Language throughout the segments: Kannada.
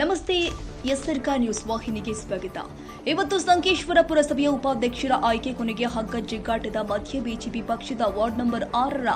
Namaste. ಎಸ್ಆರ್ಕ ನ್ಯೂಸ್ ವಾಹಿನಿಗೆ ಸ್ವಾಗತ. ಇವತ್ತು ಸಂಕೇಶ್ವರ ಪುರಸಭೆಯ ಉಪಾಧ್ಯಕ್ಷರ ಆಯ್ಕೆ ಕೊನೆಗೆ ಹಗ್ಗ ಜಿಗ್ಗಾಟದ ಮಧ್ಯ ಬಿಜೆಪಿ ಪಕ್ಷದ ವಾರ್ಡ್ ನಂಬರ್ ಆರರ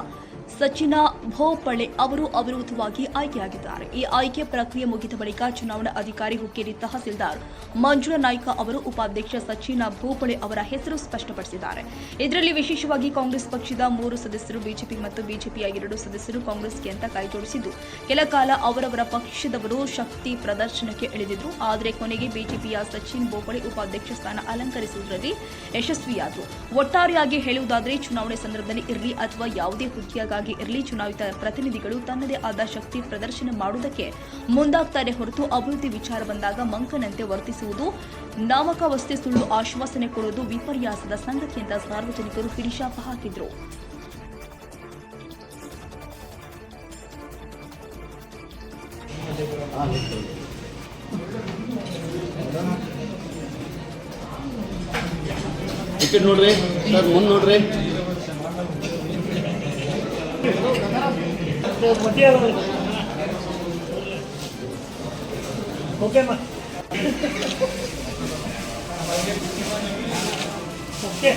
ಸಚಿನ ಭೋಪಳೆ ಅವರು ಅವಿರೋಧವಾಗಿ ಆಯ್ಕೆಯಾಗಿದ್ದಾರೆ. ಈ ಆಯ್ಕೆ ಪ್ರಕ್ರಿಯೆ ಮುಗಿದ ಬಳಿಕ ಚುನಾವಣಾ ಅಧಿಕಾರಿ ಹುಕ್ಕೇರಿ ತಹಸೀಲ್ದಾರ್ ಮಂಜುಳ ನಾಯ್ಕ ಅವರು ಉಪಾಧ್ಯಕ್ಷ ಸಚಿನ ಭೋಪಳೆ ಅವರ ಹೆಸರು ಸ್ಪಷ್ಟಪಡಿಸಿದ್ದಾರೆ. ಇದರಲ್ಲಿ ವಿಶೇಷವಾಗಿ ಕಾಂಗ್ರೆಸ್ ಪಕ್ಷದ ಮೂರು ಸದಸ್ಯರು, ಬಿಜೆಪಿ ಮತ್ತು ಬಿಜೆಪಿಯ ಎರಡು ಸದಸ್ಯರು ಕಾಂಗ್ರೆಸ್ಗೆ ಅಂತ ಕೈಜೋಡಿಸಿದ್ದು ಕೆಲ ಕಾಲ ಅವರವರ ಪಕ್ಷದವರು ಶಕ್ತಿ ಪ್ರದರ್ಶನಕ್ಕೆ ಇಳಿದಿದ್ರು. ಆದರೆ ಕೊನೆಗೆ ಬಿಜೆಪಿಯ ಸಚಿನ್ ಬೋಪಳೆ ಉಪಾಧ್ಯಕ್ಷ ಸ್ಥಾನ ಅಲಂಕರಿಸುವುದರಲ್ಲಿ ಯಶಸ್ವಿಯಾದರು. ಒಟ್ಟಾರೆಯಾಗಿ ಹೇಳುವುದಾದರೆ, ಚುನಾವಣೆ ಸಂದರ್ಭದಲ್ಲಿ ಇರಲಿ ಅಥವಾ ಯಾವುದೇ ಹುದ್ದೆಯಾಗಿ ಇರಲಿ ಚುನಾಯಿತ ಪ್ರತಿನಿಧಿಗಳು ತನ್ನದೇ ಆದ ಶಕ್ತಿ ಪ್ರದರ್ಶನ ಮಾಡುವುದಕ್ಕೆ ಮುಂದಾಗ್ತಾರೆ ಹೊರತು ಅಭಿವೃದ್ಧಿ ವಿಚಾರ ಬಂದಾಗ ಮಂಕನಂತೆ ವರ್ತಿಸುವುದು ನಾಮಕಾವಸ್ಥೆ ಸುಳ್ಳು ಆಶ್ವಾಸನೆ ಕೊಡುವುದು ವಿಪರ್ಯಾಸದ ಸಂಗತಿ ಅಂತ ಸಾರ್ವಜನಿಕರು ಹಿಡಿಶಾಪ ಹಾಕಿದ್ರು. ಟಿಕೆಟ್ ನೋಡ್ರಿ. ಸರ್ ಮುಂದೆ ನೋಡ್ರಿ. ಓಕೆ ಅಮ್ಮ. ಓಕೆ